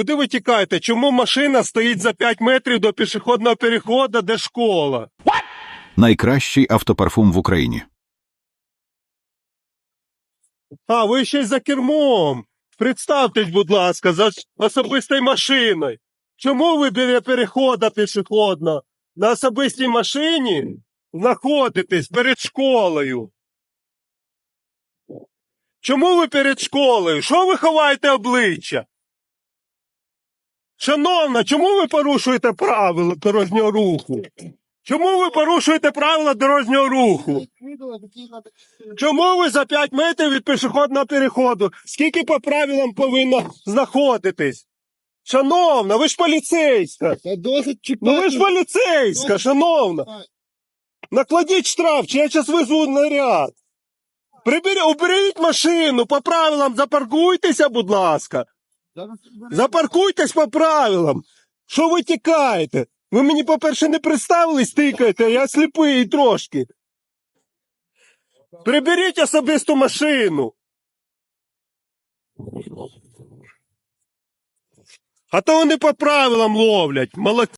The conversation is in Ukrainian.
Куди ви тікаєте? Чому машина стоїть за 5 метрів до пішохідного переходу, де школа? Найкращий автопарфум в Україні. А, ви ще й за кермом. Представтесь, будь ласка, за особистою машиною. Чому ви біля переходу пішохідного на особистій машині знаходитесь перед школою? Чому ви перед школою? Що ви ховаєте обличчя? Шановна, чому ви порушуєте правила дорожнього руху? Чому ви порушуєте правила дорожнього руху? Чому ви за 5 метрів від пішохідного переходу? Скільки по правилам повинно знаходитись? Шановна, ви ж поліцейська. Та досить чекати. Ну ви ж поліцейська, шановна. Накладіть штраф, чи я зараз визву наряд. Приберіть, уберіть машину, по правилам запаркуйтеся, будь ласка. Зараз Запаркуйтесь по правилам. Що ви тікаєте? Ви мені, по-перше, не представились, тикаєте, я сліпий трошки. Приберіть особисту машину. А то вони по правилам ловлять. Молодці.